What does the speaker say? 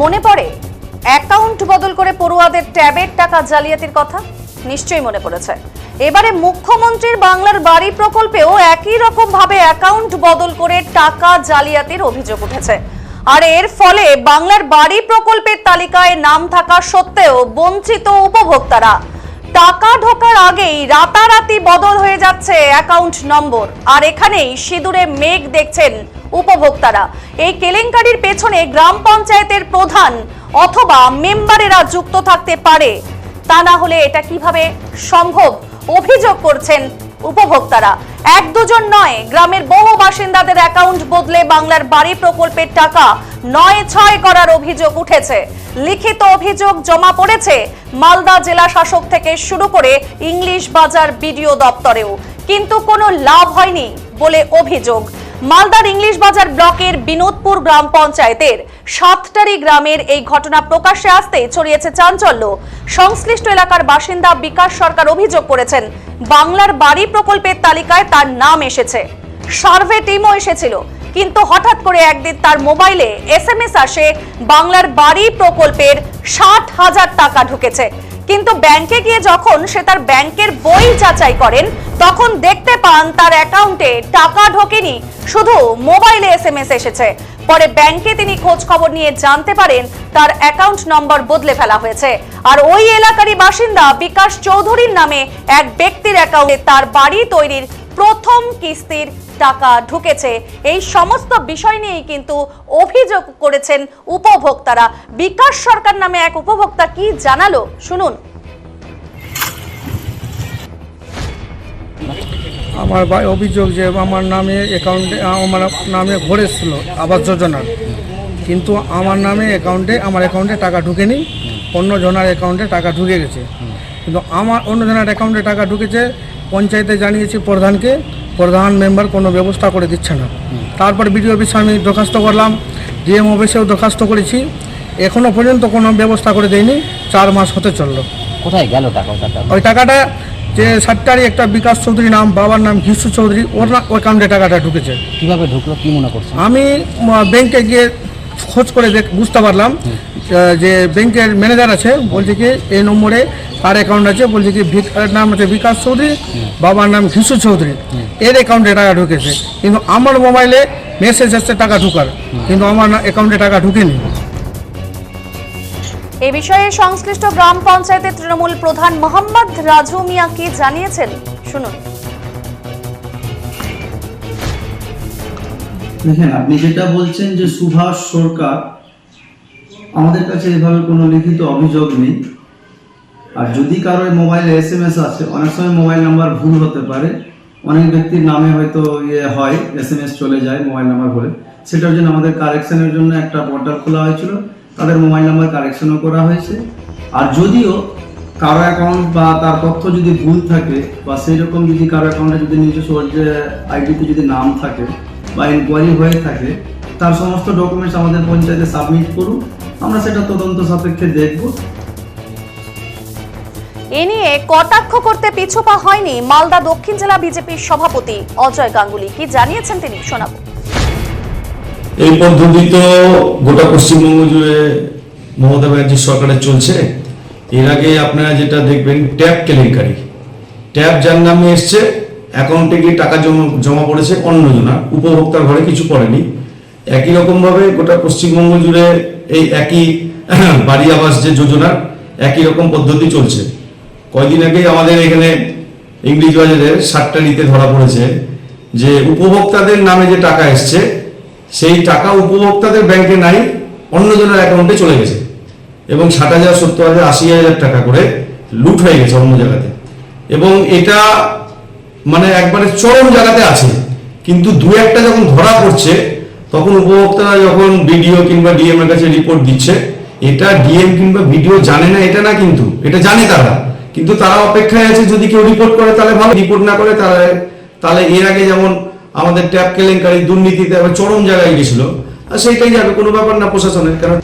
মনে পড়ে? অ্যাকাউন্ট বদল করে পড়ুয়াদের ট্যাবের টাকা জালিয়াতির কথা? নিশ্চয়ই মনে পড়েছে। এবারে মুখ্যমন্ত্রীর বাংলার বাড়ি প্রকল্পেও একই রকম ভাবে অ্যাকাউন্ট বদল করে টাকা জালিয়াতির অভিযোগ উঠেছে। আর এর ফলে বাংলার বাড়ি প্রকল্পের তালিকায় নাম থাকা সত্ত্বেও বঞ্চিত উপভোক্তারা। টাকা ঢোকার আগেই রাতারাতি বদল হয়ে যাচ্ছে অ্যাকাউন্ট নম্বর। আর এখানেই সিঁদুরে মেঘ দেখছেন উপভোক্তারা। এই কেলেঙ্কারির পেছনে গ্রাম পঞ্চায়েতের প্রধান অথবা মেম্বারেরা যুক্ত থাকতে পারে। তা না হলে এটা কীভাবে সম্ভব? অভিযোগ করছেন উপভোক্তারা। এক দুজন নয়, গ্রামের বহু বাসিন্দাদের অ্যাকাউন্ট বদলে বাংলার বাড়ি প্রকল্পের টাকা নয় ছয় করার অভিযোগ উঠেছে। লিখিত অভিযোগ জমা পড়েছে মালদা জেলা শাসক থেকে শুরু করে ইংলিশ বাজার বিডিও দপ্তরেও। কিন্তু কোনো লাভ হয়নি বলে অভিযোগ। মালদার ইংলিশ বাজার ব্লকের বিনোদপুর গ্রাম পঞ্চায়েতের সাতটারি গ্রামের এই ঘটনা প্রকাশ্যে আসতে ছড়িয়েছে চাঞ্চল্য। সংশ্লিষ্ট এলাকার বাসিন্দা বিকাশ সরকার অভিযোগ করেছেন, বাংলার বাড়ি প্রকল্পের তালিকায় তার নাম এসেছে। সার্ভে টিমও এসেছিল। কিন্তু হঠাৎ করে একদিন তার মোবাইলে এসএমএস আসে, বাংলার বাড়ি প্রকল্পের ষাট হাজার টাকা ঢুকেছে। কিন্তু ব্যাংকে গিয়ে যখন সে তার ব্যাংকের বই যাচাই করেন, তখন দেখতে পান তার অ্যাকাউন্টে টাকা ঢোকেনি, শুধু মোবাইলে এস এসএমএস এসেছে। পরে ব্যাংকে তিনি খোঁজ খবর নিয়ে জানতে পারেন তার অ্যাকাউন্ট নম্বর বদলে ফেলা হয়েছে। আর ওই এলাকারই বাসিন্দা বিকাশ চৌধুরীর নামে এক ব্যক্তির অ্যাকাউন্টে তার বাড়ি তৈরির প্রথম কিস্তির টাকা ঢুকেছে। এই সমস্ত বিষয় নিয়েই কিন্তু অভিযোগ করেছেন উপভোক্তারা। বিকাশ সরকার নামে এক উপভোক্তা কি জানালো? শুনুন। আমার বা- অভিযোগ যে আমার নামে অ্যাকাউন্টে আমার নামে ঘুরেছিল আবাস যোজনার। কিন্তু আমার নামে অ্যাকাউন্টে আমার অ্যাকাউন্টে টাকা ঢুকেনি। অন্য জনের অ্যাকাউন্টে টাকা ঢুকে গেছে। কিন্তু আমার, অন্য জনের অ্যাকাউন্টে টাকা ঢুকেছে পঞ্চায়েতে জানিয়েছি প্রধানকে প্রধান মেম্বার কোনো ব্যবস্থা করে দিচ্ছে না। তারপর বিডিও অফিসে আমি দরখাস্ত করলাম ডিএম অফিসেও দরখাস্ত করেছি এখনও পর্যন্ত কোনো ব্যবস্থা করে দেয়নি চার মাস হতে চলল। কোথায় গেল টাকা ওই টাকাটা যে সাতটারই একটা বিকাশ চৌধুরী নাম বাবার নাম ঘিসু চৌধুরী ওর না ওই অ্যাকাউন্টে টাকাটা ঢুকেছে। কীভাবে ঢুকলো কি মনে করছেন? আমি ব্যাংকে গিয়ে খোঁজ করে দেখ বুঝতে পারলাম যে ব্যাংকের ম্যানেজার আছে বলছে কি এই নম্বরে তার অ্যাকাউন্ট আছে বলছে কি নাম হচ্ছে বিকাশ চৌধুরী বাবার নাম ঘিসু চৌধুরী। এর অ্যাকাউন্টে টাকা ঢুকেছে। কিন্তু আমার মোবাইলে মেসেজ আসছে টাকা ঢুকার। কিন্তু আমার অ্যাকাউন্টে টাকা ঢুকেনি। এ বিষয়ে সংশ্লিষ্ট গ্রাম পঞ্চায়েতের তৃণমূল প্রধান মোহাম্মদ রাজু মিয়া কি জানিয়েছেন? শুনুন। দেখেন আপনি যেটা বলছেন যে সুভাষ সরকার আমাদের কাছে এভাবে কোনো লিখিত অভিযোগ নেই। আর যদি কারও মোবাইলে এস এম এস আছে অনেক সময় মোবাইল নাম্বার ভুল হতে পারে। অনেক ব্যক্তির নামে হয়তো ইয়ে হয় এস এম এস চলে যায় মোবাইল নাম্বার বলে। সেটার জন্য আমাদের কারেকশনের জন্য একটা পোর্টাল খোলা হয়েছিল। তাদের মোবাইল নাম্বার কারেকশনও করা হয়েছে। আর যদিও কারও অ্যাকাউন্ট বা তার তথ্য যদি ভুল থাকে, বা সেই রকম যদি কারও অ্যাকাউন্টে যদি নিজস্ব যে আইডিতে যদি নাম থাকে, বা ইনকোয়ারি হয়ে থাকে, তার সমস্ত ডকুমেন্টস আমাদের পঞ্চায়েতে সাবমিট করুন। আমরা সেটা তদন্ত সাপেক্ষে দেখব। এ নিয়ে কটাক্ষ করতে পিছুপা হয়নি মালদা দক্ষিণ জেলা বিজেপির সভাপতি অজয় গাঙ্গুলি। কি জানিয়েছেন তিনি? শোনাবো। এই পদ্ধতি তো গোটা পশ্চিমবঙ্গ জুড়ে মমতা ব্যানার্জির সরকারের চলছে। এর আগে আপনারা যেটা দেখবেন ট্যাব কেলেঙ্কারি। ট্যাব যার নামে এসছে অ্যাকাউন্টে গিয়ে টাকা জমা জমা পড়েছে অন্য জনা উপভোক্তার ঘরে কিছু পড়েনি। একই রকমভাবে গোটা পশ্চিমবঙ্গ জুড়ে এই একই বাড়ি আবাস যে যোজনার, একই রকম পদ্ধতি চলছে। কয়দিন আগেই আমাদের এখানে ইংলিশ বাজারে বাজারের সাতটারিতে ধরা পড়েছে যে উপভোক্তাদের নামে যে টাকা এসছে, সেই টাকা উপভোক্তাদের ব্যাংকে নাই, অন্যজনের অ্যাকাউন্টে চলে গেছে। এবং ষাট হাজার, সত্তর হাজার, আশি হাজার টাকা করে লুট হয়ে গেছে অন্য জায়গাতে। এবং এটা মানে একবারে চরম জায়গাতে আছে। কিন্তু দু একটা যখন ধরা পড়ছে, তখন উপভোক্তারা যখন বিডিও কিংবা ডিএম এর কাছে রিপোর্ট দিচ্ছে, এটা ডিএম কিংবা বিডিও জানে না, এটা না কিন্তু, এটা জানে তারা। কিন্তু তারা অপেক্ষায় আছে, যদি কেউ রিপোর্ট করে, তাহলে ভালো। রিপোর্ট না করে, তাহলে তাহলে এর আগে যেমন আমাদের ট্যাপ কেলেঙ্কারি দুর্নীতিতে চরম জায়গায় গেছিল সেইটাই যাবে, কোনো ব্যাপার না প্রশাসনের, কারণ